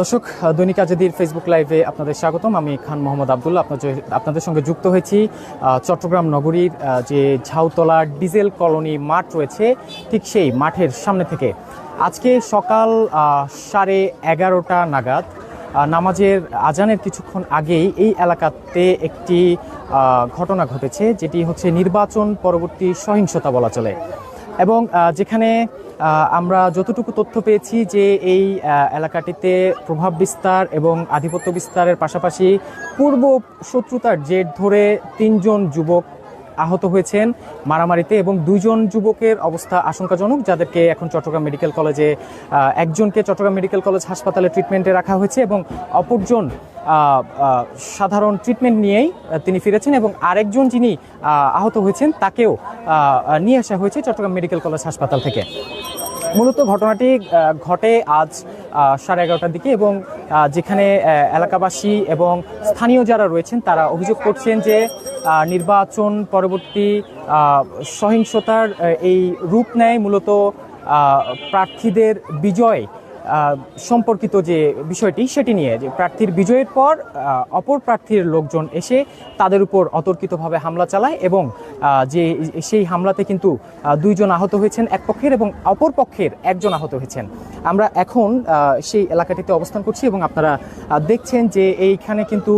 দর্শক, দৈনিক আজাদির ফেসবুক লাইভে আপনাদের স্বাগতম। আমি খান মোহাম্মদ আবদুল্লাহ। আপনাদের আপনাদের সঙ্গে যুক্ত হয়েছি চট্টগ্রাম নগরীর যে ঝাউতলা ডিজেল কলোনি মাঠ রয়েছে, ঠিক সেই মাঠের সামনে থেকে। আজকে সকাল সাড়ে এগারোটা নাগাদ নামাজের আজানের কিছুক্ষণ আগেই এই এলাকাতে একটি ঘটনা ঘটেছে, যেটি হচ্ছে নির্বাচন পরবর্তী সহিংসতা বলা চলে। এবং যেখানে আমরা যতটুকু তথ্য পেয়েছি যে এই এলাকাটিতে প্রভাব বিস্তার এবং আধিপত্য বিস্তারের পাশাপাশি পূর্ব শত্রুতার জের ধরে তিনজন যুবক আহত হয়েছেন মারামারিতে এবং দুইজন যুবকের অবস্থা আশঙ্কাজনক, যাদেরকে এখন চট্টগ্রাম মেডিকেল কলেজে একজনকে চট্টগ্রাম মেডিকেল কলেজ হাসপাতালে ট্রিটমেন্টে রাখা হয়েছে এবং অপরজন সাধারণ ট্রিটমেন্ট নিয়েই তিনি ফিরেছেন এবং আরেকজন যিনি আহত হয়েছেন তাকেও নিয়ে আসা হয়েছে চট্টগ্রাম মেডিকেল কলেজ হাসপাতাল থেকে। মূলত ঘটনাটি ঘটে আজ সাড়ে এগারোটার দিকে এবং যেখানে এলাকাবাসী এবং স্থানীয় যারা রয়েছেন তারা অভিযোগ করছেন যে নির্বাচন পরবর্তী সহিংসতার এই রূপ নেয় মূলত প্রার্থীদের বিজয় সম্পর্কিত যে বিষয়টি, সেটি নিয়ে যে প্রার্থীর বিজয়ের পর অপর প্রার্থীর লোকজন এসে তাদের উপর অতর্কিতভাবে হামলা চালায় এবং যে সেই হামলাতে কিন্তু দুইজন আহত হয়েছেন এক পক্ষের এবং অপর পক্ষের একজন আহত হয়েছেন। আমরা এখন সেই এলাকাটিতে অবস্থান করছি এবং আপনারা দেখছেন যে এইখানে কিন্তু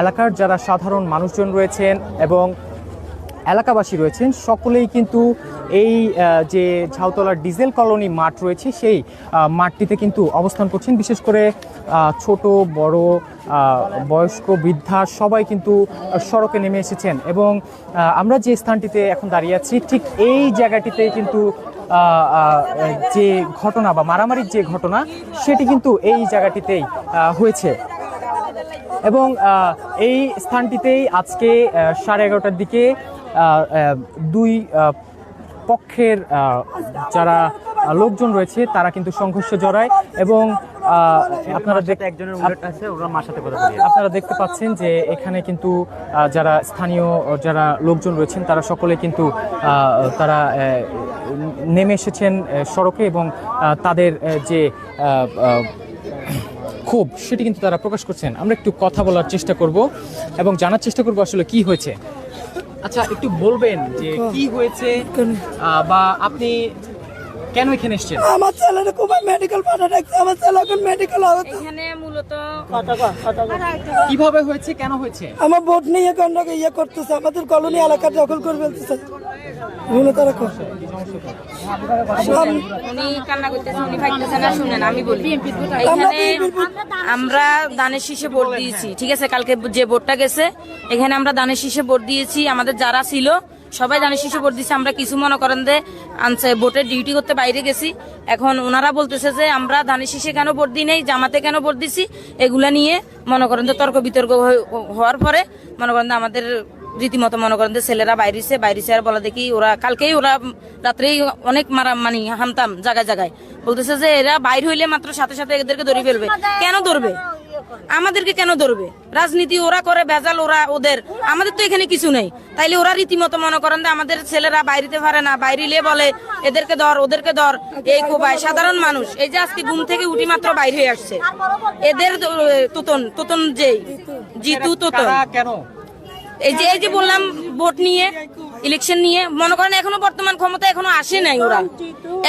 এলাকার যারা সাধারণ মানুষজন রয়েছেন এবং এলাকাবাসী রয়েছেন। সকলেই কিন্তু এই যে ঝাউতলার ডিজেল কলোনি মাঠ রয়েছে, সেই মাঠটিতে কিন্তু অবস্থান করছেন। বিশেষ করে ছোট, বড় বয়স্ক, বৃদ্ধা সবাই কিন্তু সড়কে নেমে এসেছেন। এবং আমরা যে স্থানটিতে এখন দাঁড়িয়ে আছি, ঠিক এই জায়গাটিতে কিন্তু যে ঘটনা বা মারামারির যে ঘটনা, সেটি কিন্তু এই জায়গাটিতেই হয়েছে। এবং এই স্থানটিতেই আজকে সাড়ে এগারোটার দিকে দুই পক্ষের যারা লোকজন রয়েছে তারা কিন্তু সংঘর্ষে জড়ায় এবং আপনারা একজনের আছে ওরা মার সাথে কথা আপনারা দেখতে পাচ্ছেন যে এখানে কিন্তু যারা স্থানীয় যারা লোকজন রয়েছেন তারা সকলে কিন্তু তারা নেমে এসেছেন সড়কে এবং তাদের যে ক্ষোভ সেটি কিন্তু তারা প্রকাশ করছেন। আমরা একটু কথা বলার চেষ্টা করব এবং জানার চেষ্টা করব আসলে কি হয়েছে। আচ্ছা একটু বলবেন যে কি? হয়েছে বা আপনি কেন এখানে এসেছেন? আমার ছেলের খুব মেডিকেল পাঠা রাখছে আমার ছেলে এখন মেডিকেল অবস্থা এখানে মূলত কীভাবে হয়েছে কেন হয়েছে? আমার ভোট নিয়ে কেন ইয়ে করতেছে আমাদের কলোনি এলাকা দখল করে ফেলতেছে। এগুলো তারা কর। উনি কান্না করতেছে না শুনেন আমি বলি। আমরা দানের শীষে ভোট দিয়েছি ঠিক আছে? কালকে যে ভোটটা গেছে এখানে আমরা দানের শীষে ভোট দিয়েছি আমাদের যারা ছিল সবাই দানের শিশু ভোট দিয়েছে আমরা কিছু মনে করেন যে আনছে ভোটের ডিউটি করতে বাইরে গেছি। এখন ওনারা বলতেছে যে আমরা ধানের শীষে কেন ভোট দিই নাই, জামাতে কেন ভোট দিছি, এগুলা নিয়ে মনে করেন যে তর্ক বিতর্ক হওয়ার পরে মনে করেন আমাদের রীতিমতো মনে করেন যে ছেলেরা বাইরেছে বাইরেছে আর বলা দেখি ওরা, কালকেই ওরা রাত্রেই অনেক মারা, মানি হামতাম জায়গায় জায়গায়। বলতেছে যে এরা বাইর হইলে মাত্র সাথে সাথে এদেরকে ধরে ফেলবে। কেন ধরবে? আমাদেরকে কেন ধরবে? রাজনীতি ওরা করে ভেজাল ওরা ওদের। আমাদের তো এখানে কিছু নেই। তাইলে ওরা রীতিমতো মনে করেন যে আমাদের ছেলেরা বাইরেতে পারে না বাইরিলে বলে এদেরকে ধর ওদেরকে ধর। এই কোবায় সাধারণ মানুষ এই যে আজকে ঘুম থেকে উঠি মাত্র বাইরে হয়ে আসছে। এদের তোতন তোতন যেই জিতু তোতন। কেন? এই যে এই যে বললাম ভোট নিয়ে ইলেকশন নিয়ে। মনে করেন এখনও বর্তমান ক্ষমতা এখনও আসে নাই ওরা।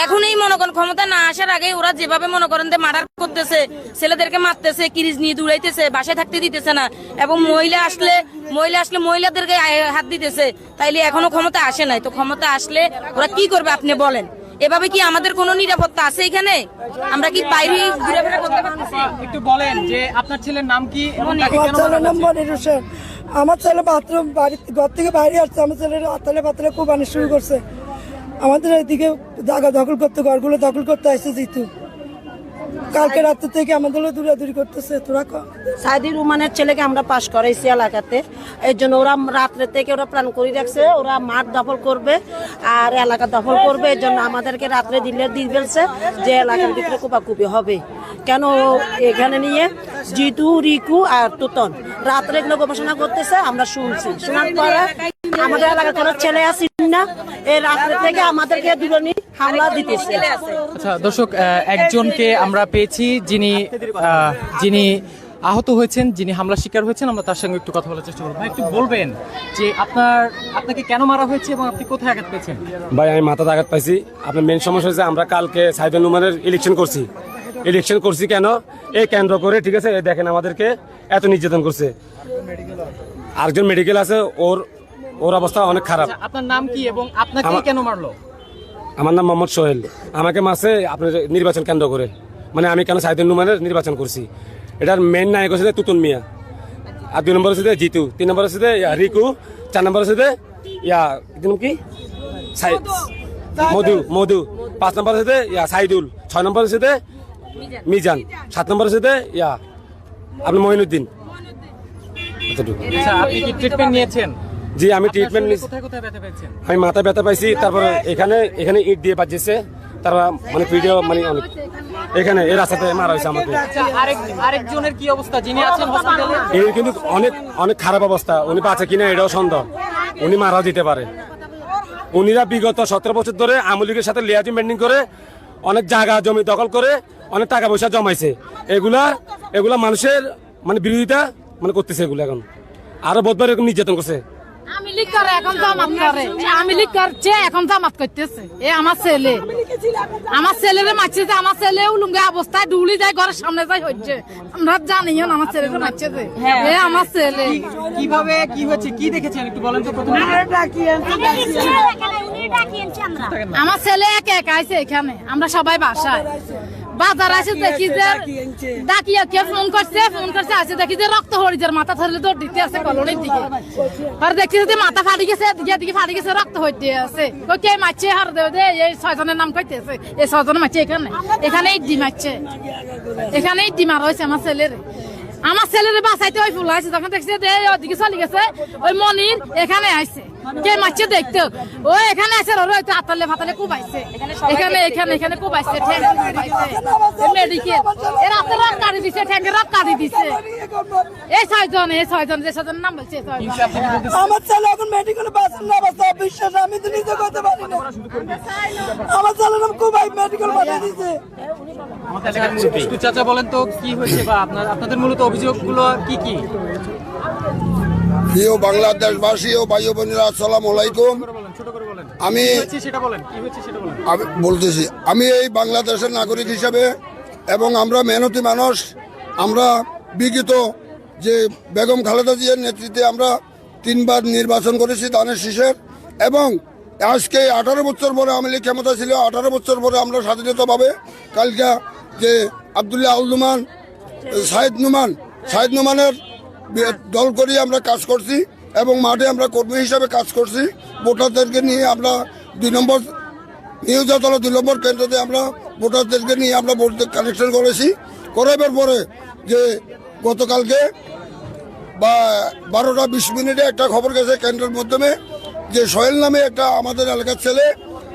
এখন এই মনে করেন ক্ষমতা না আসার আগে ওরা যেভাবে মনে করেন যে মার্ডার করতেছে ছেলেদেরকে মারতেছে কিরিজ নিয়ে দৌড়াইতেছে বাসায় থাকতে দিতেছে না। এবং মহিলা আসলে মহিলা আসলে মহিলাদেরকে হাত দিতেছে। তাইলে এখনও ক্ষমতা আসে নাই। তো ক্ষমতা আসলে ওরা কি করবে আপনি বলেন? এভাবে কি আমাদের কোনো নিরাপত্তা আছে এখানে? আমরা কি বাইরে ঘুরে করতে পারতেছি? একটু বলেন যে আপনার ছেলের নাম কি নাম মনির হোসেন আমার ছেলে বাথরুম বাড়ি, ঘর থেকে বাইরে আসছে। আমার ছেলের আতালে পাতলে খুব আনি শুরু করছে। আমাদের এদিকে জায়গা দখল করতে, ঘরগুলো দখল করতে আসছে জিতু কালকে রাত্রে থেকে আমাদের দূরাদূরি করতেছে, তোরা সাইদি রুমানের ছেলেকে আমরা পাশ করাইছি এলাকাতে। এই জন্য ওরা রাত্রে থেকে ওরা প্ল্যান করে রাখছে, ওরা মাঠ দখল করবে আর এলাকা দখল করবে। এই জন্য আমাদেরকে রাত্রে দিলে দিয়ে ফেলছে যে এলাকার ভিতরে কুপাকুপি হবে। কেন এখানে নিয়ে? জিতু, রিকু আর তুতন। রাত্রে এগুলো গবেষণা করতেছে, আমরা শুনছি। শোনার পরে আমাদের এলাকার কোনো ছেলে আসি না এই রাত্রে থেকে আমাদেরকে দুজনই হামলা দিতেছে। আচ্ছা দর্শক একজনকে আমরা পেয়েছি যিনি যিনি আহত হয়েছেন যিনি হামলা শিকার হয়েছেন আমরা তার সঙ্গে একটু কথা বলার চেষ্টা করব। ভাই একটু বলবেন যে আপনার আপনাকে কেন মারা হয়েছে এবং আপনি কোথায় আঘাত পেয়েছেন? ভাই আমি মাথাতে আঘাত পাইছি। আপনার মেন সমস্যা হয়েছে আমরা কালকে সাইদুল নুমানের ইলেকশন করছি। ইলেকশন করছি কেন? এই কেন্দ্র করে ঠিক আছে? দেখেন আমাদেরকে এত নির্যাতন করছে। আরেকজন মেডিকেল আছে ওর ওর অবস্থা অনেক খারাপ। আচ্ছা, আপনার নাম কি এবং আপনাকে কেন মারলো? আমার নাম মোহাম্মদ সোহেল। আমাকে মাসে আপনার নির্বাচন কেন্দ্র করে। মানে আমি কেন সাইদুল নুমানের নির্বাচন করছি? এটার মেন নায়ক হচ্ছে তুতুন মিয়া। আর দুই নম্বর হচ্ছে জিতু। তিন নম্বর হচ্ছে রিকু। চার নম্বর হচ্ছে ইয়া কি মধু। মধু পাঁচ নম্বর হচ্ছে ইয়া সাইদুল। ছয় নম্বর হচ্ছে মিজান। সাত নম্বর হচ্ছে ইয়া আপনি মহিনুদ্দিন। আচ্ছা আপনি কি ট্রিটমেন্ট নিয়েছেন? জি আমি ট্রিটমেন্ট আমি মাথা ব্যথা পাইছি তারপরে এখানে এখানে ইট দিয়ে বাজিয়েছে তারপর মানে ভিডিও মানে অনেক এখানে এই রাস্তাতে মারা হয়েছে আমাকে। আচ্ছা আরেক আরেকজনের কি অবস্থা? যিনি আছেন হসপিটালে এই কিন্তু অনেক অনেক খারাপ অবস্থা। উনি বাঁচে কিনা এটাও সন্দেহ। উনি মারাও দিতে পারে। উনিরা বিগত সতেরো বছর ধরে আওয়ামী লীগের সাথে লিয়াজি মেনটেন করে অনেক জায়গা জমি দখল করে অনেক টাকা পয়সা জমাইছে। এগুলা এগুলা মানুষের মানে বিরোধিতা মানে করতেছে এগুলো এখন। আরও বহুতবার এরকম নির্যাতন করছে। আমি লিক করে এখন জামাত করে। আমি লিক করছে এখন জামাত করতেছে। এ আমার ছেলে। আমার ছেলেরে মারছে যে আমার ছেলে উলুঙ্গে অবস্থায় ডুলি যায় ঘরের সামনে যাই হচ্ছে আমরা জানিও না আমার ছেলেরে মারছে যে। এ আমার ছেলে। কীভাবে কি হয়েছে কি দেখেছেন? একটু বলেন তো প্রথমে। আমার ছেলে একা একা আছে এখানে। আমরা সবাই বাসায়। বাজার আছে দেখি যে ডাকিয়া কে ফোন করছে ফোন করছে আছে দেখি যে রক্ত হরি হরিজের মাথা ধরলে দৌড় দিতে আছে কলোনির দিকে। আর দেখি যে মাথা ফাটি গেছে দিকে দিকে ফাটি গেছে রক্ত হইতে আছে ওই কে মারছে হার দেবে দে এই ছয়জনের নাম কইতেছে। এই ছয়জন মারছে এখানে। এখানে ইডি মারছে। এখানে ইডি মারা হয়েছে আমার ছেলের। আমার ছেলের বাঁচাইতে ওই ফুল আছে তখন দেখছে যে ওদিকে চলে গেছে ওই মনির এখানে আইছে কে মারছে দেখতে। ও এখানে আছে ওর হয়তো আতালে ফাতালে কুবাইছে এখানে এখানে এখানে কুবাইছে ঠ্যাং কুবাইছে মেডিকেল এর আতালে কাটি দিছে ঠ্যাঙ্গের কাটি দিছে। এই ছয়জন এই ছয়জন যে ছয়জন নাম বলছে আমার ছেলে এখন মেডিকেলে বাঁচেন না বাঁচা বিশ্বাস আমি তো নিজে করতে পারি না। আমার ছেলের নাম খুব মেডিকেল পাঠিয়ে দিছে চাচা বলেন তো কি হয়েছে বা আপনার আপনাদের মূলত অভিযোগগুলো কি কি? প্রিয় বাংলাদেশবাসী ও ভাই ও বোনেরা আসসালামু আলাইকুম আমি কি হয়েছে সেটা বলেন কি হয়েছে সেটা বলেন। আমি বলতেছি আমি এই বাংলাদেশের নাগরিক হিসাবে এবং আমরা মেহনতি মানুষ আমরা বিগত যে বেগম খালেদা জিয়ার নেতৃত্বে আমরা তিনবার নির্বাচন করেছি দানের শীষের এবং আজকে আঠারো বছর পরে আওয়ামী লীগ ক্ষমতা ছিল, আঠারো বছর পরে আমরা স্বাধীনতাভাবে কালকা যে আবদুল্লাহ আল নুমান, সাইদ নুমান, সাইদ নুমানের দল করিয়ে আমরা কাজ করছি এবং মাঠে আমরা কর্মী হিসাবে কাজ করছি। ভোটারদেরকে নিয়ে আমরা দুই নম্বর নিউজ আদালত দুই নম্বর কেন্দ্রতে আমরা ভোটারদেরকে নিয়ে আমরা ভোট কানেকশন করেছি। করাবার পরে যে গতকালকে বা বারোটা বিশ মিনিটে একটা খবর গেছে কেন্দ্রের মাধ্যমে যে সোহেল নামে একটা আমাদের এলাকার ছেলে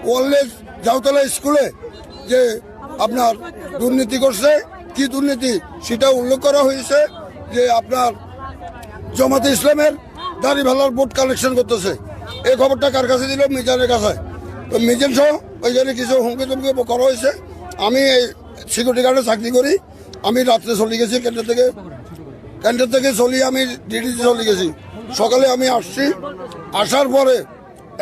ওয়ারলেস জাউতলা স্কুলে যে আপনার দুর্নীতি করছে। কি দুর্নীতি? সেটা উল্লেখ করা হয়েছে যে আপনার জমাতে ইসলামের দাড়ি ভালার ভোট কালেকশন করতেছে। এই খবরটা কার কাছে দিল? মিজানের কাছে। তো মিজান সহ ওইখানে কিছু হুমকি তুমকি করা হয়েছে। আমি এই সিকিউরিটি গার্ডে চাকরি করি। আমি রাত্রে চলে গেছি কেন্দ্র থেকে। কেন্দ্র থেকে চলি আমি ডিডিতে চলে গেছি। সকালে আমি আসছি। আসার পরে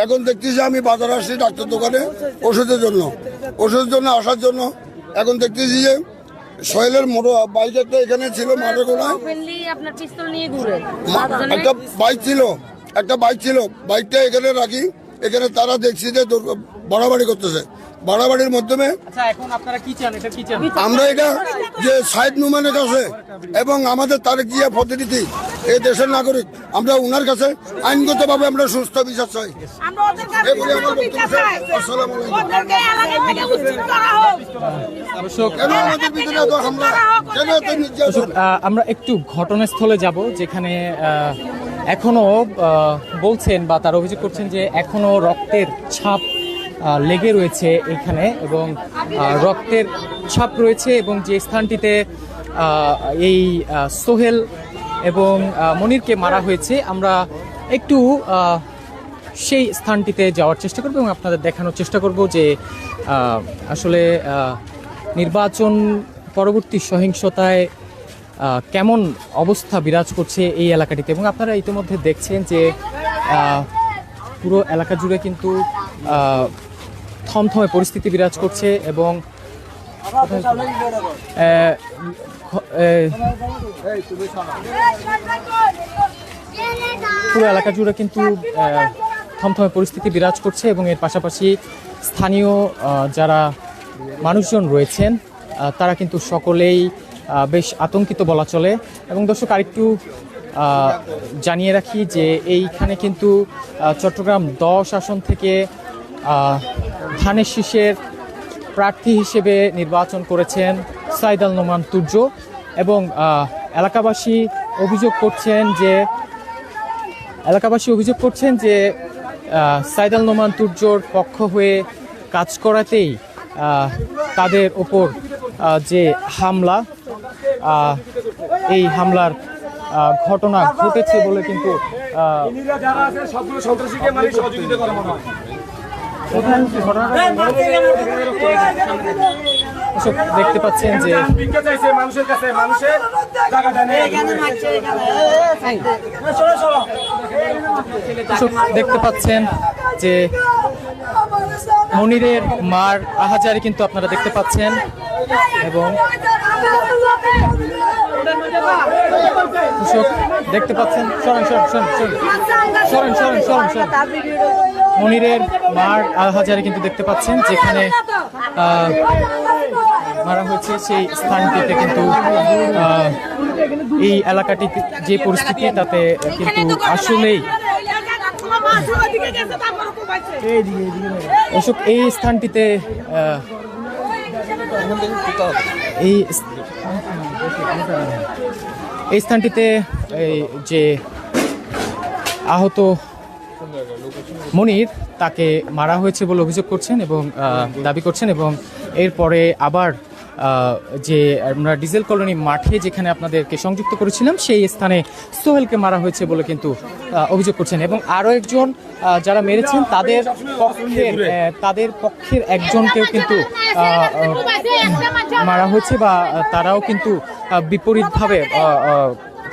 এখন দেখতেছি আমি বাজারে আসছি ডাক্তার দোকানে ওষুধের জন্য। ওষুধের জন্য আসার জন্য এখন দেখতেছি যে সোহেলের মোটর বাইক একটা এখানে ছিল মাঠে একটা বাইক ছিল। একটা বাইক ছিল। বাইকটা এখানে রাখি। এখানে তারা দেখছি যে বাড়াবাড়ি করতেছে। বাড়াবাড়ির মাধ্যমে আচ্ছা এখন আপনারা কি চান? এটা কি চান? আমরা এটা যে সাইদ নুমানের কাছে এবং আমাদের তারেক জিয়া প্রতিনিধি এই দেশের নাগরিক আমরা উনার কাছে আইনগতভাবে আমরা সুস্থ বিচার চাই। আমার একটু ঘটনাস্থলে যাব যেখানে এখনও বলছেন বা তার অভিযোগ করছেন যে এখনও রক্তের ছাপ লেগে রয়েছে এখানে এবং রক্তের ছাপ রয়েছে এবং যে স্থানটিতে এই সোহেল এবং মনিরকে মারা হয়েছে, আমরা একটু সেই স্থানটিতে যাওয়ার চেষ্টা করব এবং আপনাদের দেখানোর চেষ্টা করব যে আসলে নির্বাচন পরবর্তী সহিংসতায় কেমন অবস্থা বিরাজ করছে এই এলাকাটিতে এবং আপনারা ইতিমধ্যে দেখছেন যে পুরো এলাকা জুড়ে কিন্তু থমথমে পরিস্থিতি বিরাজ করছে এবং পুরো এলাকা জুড়ে কিন্তু থমথমে পরিস্থিতি বিরাজ করছে এবং এর পাশাপাশি স্থানীয় যারা মানুষজন রয়েছেন তারা কিন্তু সকলেই বেশ আতঙ্কিত বলা চলে। এবং দর্শক, আরেকটু জানিয়ে রাখি যে এইখানে কিন্তু চট্টগ্রাম দশ আসন থেকে ধানের শীষের প্রার্থী হিসেবে নির্বাচন করেছেন সাইদ আল নোমান তুর্য এবং এলাকাবাসী অভিযোগ করছেন যে, এলাকাবাসী অভিযোগ করছেন যে সাইদ আল নোমান তুর্যর পক্ষ হয়ে কাজ করাতেই তাদের ওপর যে হামলা এই হামলার ঘটনা ঘটেছে বলে কিন্তু দেখতে পাচ্ছেন যে দেখতে পাচ্ছেন যে মনিরের মার আহাজারি কিন্তু আপনারা দেখতে পাচ্ছেন এবং দেখতে পাচ্ছেন, সরেন সরেন সরেন সরেন সরেন সরেন সরেন। মনিরের মার আহাজারি কিন্তু দেখতে পাচ্ছেন, যেখানে মারা হয়েছে সেই স্থানটিতে কিন্তু এই এলাকাটি যে পরিস্থিতি তাতে কিন্তু আসলেই অশোক, এই স্থানটিতে এই এই স্থানটিতে, এই যে আহত মনির তাকে মারা হয়েছে বলে অভিযোগ করছেন এবং দাবি করছেন এবং এরপরে আবার যে আমরা ডিজেল কলোনি মাঠে যেখানে আপনাদেরকে সংযুক্ত করেছিলাম, সেই স্থানে সোহেলকে মারা হয়েছে বলে কিন্তু অভিযোগ করছেন এবং আরও একজন যারা মেরেছেন তাদের পক্ষের তাদের পক্ষের একজনকেও কিন্তু মারা হয়েছে বা তারাও কিন্তু বিপরীতভাবে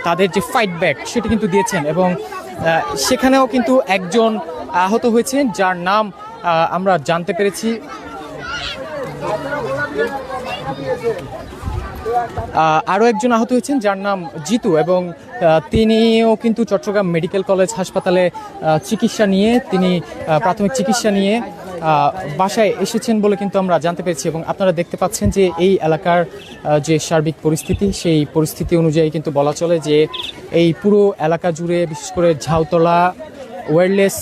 তাদের যে ফাইট ব্যাক সেটি কিন্তু দিয়েছেন এবং সেখানেও কিন্তু একজন আহত হয়েছেন, যার নাম আমরা জানতে পেরেছি। আরও একজন আহত হয়েছেন, যার নাম জিতু এবং তিনিও কিন্তু চট্টগ্রাম মেডিকেল কলেজ হাসপাতালে চিকিৎসা নিয়ে, তিনি প্রাথমিক চিকিৎসা নিয়ে বাসায় এসেছেন বলে কিন্তু আমরা জানতে পেরেছি এবং আপনারা দেখতে পাচ্ছেন যে এই এলাকার যে সার্বিক পরিস্থিতি, সেই পরিস্থিতি অনুযায়ী কিন্তু বলা চলে যে এই পুরো এলাকা জুড়ে, বিশেষ করে ঝাউতলা ওয়্যারলেস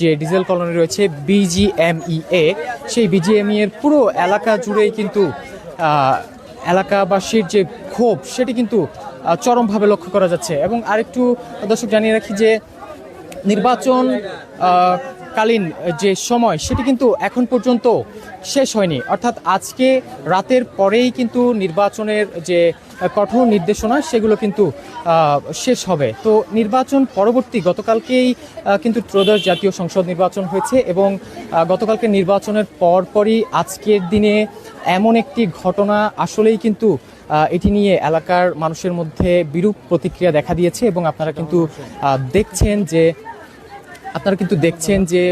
যে ডিজেল কলোনি রয়েছে বিজিএমইএ সেই বিজিএমই এর পুরো এলাকা জুড়েই কিন্তু এলাকাবাসীর যে ক্ষোভ, সেটি কিন্তু চরমভাবে লক্ষ্য করা যাচ্ছে। এবং আরেকটু দর্শক জানিয়ে রাখি যে, নির্বাচন কালীন যে সময়, সেটি কিন্তু এখন পর্যন্ত শেষ হয়নি। অর্থাৎ আজকে রাতের পরেই কিন্তু নির্বাচনের যে কঠোর নির্দেশনা সেগুলো কিন্তু শেষ হবে। তো নির্বাচন পরবর্তী গতকালকেই কিন্তু ত্রয়োদশ জাতীয় সংসদ নির্বাচন হয়েছে এবং গতকালকে নির্বাচনের পরপরই আজকের দিনে এমন একটি ঘটনা আসলেই কিন্তু এটি নিয়ে এলাকার মানুষের মধ্যে বিরূপ প্রতিক্রিয়া দেখা দিয়েছে এবং আপনারা কিন্তু দেখছেন যে, আপনারা কিন্তু দেখছেন যে,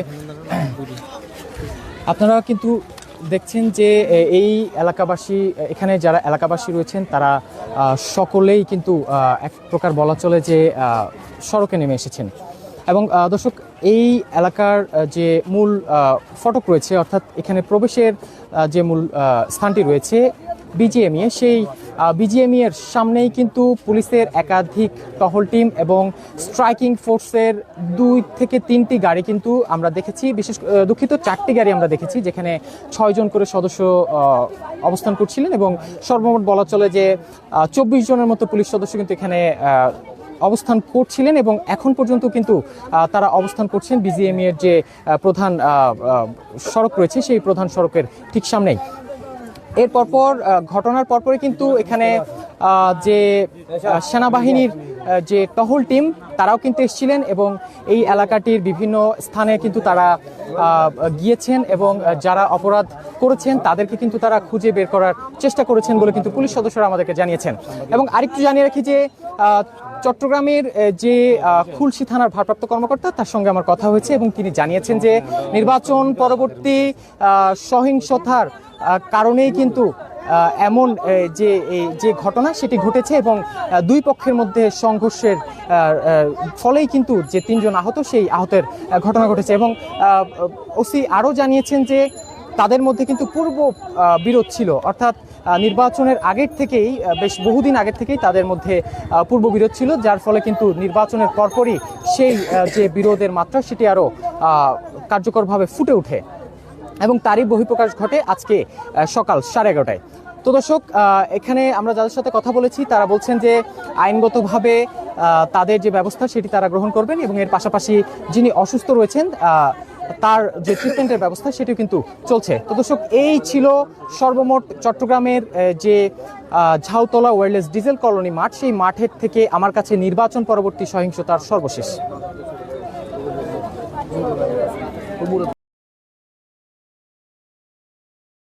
আপনারা কিন্তু দেখছেন যে এই এলাকাবাসী এখানে যারা এলাকাবাসী রয়েছেন, তারা সকলেই কিন্তু এক প্রকার বলা চলে যে সড়কে নেমে এসেছেন। এবং দর্শক, এই এলাকার যে মূল ফটক রয়েছে, অর্থাৎ এখানে প্রবেশের যে মূল স্থানটি রয়েছে বিজিএমইএ সেই বিজিএমই এর সামনেই কিন্তু পুলিশের একাধিক টহল টিম এবং স্ট্রাইকিং ফোর্সের দুই থেকে তিনটি গাড়ি কিন্তু আমরা দেখেছি। বিশেষ দুঃখিত, চারটি গাড়ি আমরা দেখেছি যেখানে ছয়জন করে সদস্য অবস্থান করছিলেন এবং সর্বমোট বলা চলে যে চব্বিশ জনের মতো পুলিশ সদস্য কিন্তু এখানে অবস্থান করছিলেন এবং এখন পর্যন্ত কিন্তু তারা অবস্থান করছেন বিজিএমই এর যে প্রধান সড়ক রয়েছে সেই প্রধান সড়কের ঠিক সামনেই। এর পরপর ঘটনার পরপরই কিন্তু এখানে যে সেনাবাহিনীর যে টহল টিম, তারাও কিন্তু এসেছিলেন এবং এই এলাকাটির বিভিন্ন স্থানে কিন্তু তারা গিয়েছেন এবং যারা অপরাধ করেছেন তাদেরকে কিন্তু তারা খুঁজে বের করার চেষ্টা করেছেন বলে কিন্তু পুলিশ সদস্যরা আমাদেরকে জানিয়েছেন। এবং আরেকটু জানিয়ে রাখি যে চট্টগ্রামের যে খুলশি থানার ভারপ্রাপ্ত কর্মকর্তা, তার সঙ্গে আমার কথা হয়েছে এবং তিনি জানিয়েছেন যে, নির্বাচন পরবর্তী সহিংসতার কারণেই কিন্তু এমন যে যে ঘটনা সেটি ঘটেছে এবং দুই পক্ষের মধ্যে সংঘর্ষের ফলেই কিন্তু যে তিনজন আহত সেই আহতের ঘটনা ঘটেছে এবং ওসি আরও জানিয়েছেন যে তাদের মধ্যে কিন্তু পূর্ব বিরোধ ছিল। অর্থাৎ নির্বাচনের আগের থেকেই বেশ বহুদিন আগের থেকেই তাদের মধ্যে পূর্ব বিরোধ ছিল, যার ফলে কিন্তু নির্বাচনের পরপরই সেই যে বিরোধের মাত্রা সেটি আরও কার্যকরভাবে ফুটে ওঠে। এবং তারই বহিঃপ্রকাশ ঘটে আজকে সকাল সাড়ে এগারোটায়। তো দর্শক এখানে আমরা যাদের সাথে কথা বলেছি, তারা বলছেন যে আইনগতভাবে তাদের যে ব্যবস্থা সেটি তারা গ্রহণ করবেন এবং এর পাশাপাশি যিনি অসুস্থ রয়েছেন তার যে ট্রিটমেন্টের ব্যবস্থা সেটিও কিন্তু চলছে। তো দর্শক, এই ছিল সর্বমোট চট্টগ্রামের যে ঝাউতলা ওয়ারলেস ডিজেল কলোনি মাঠ। সেই মাঠের থেকে আমার কাছে নির্বাচন পরবর্তী সহিংসতার সর্বশেষ।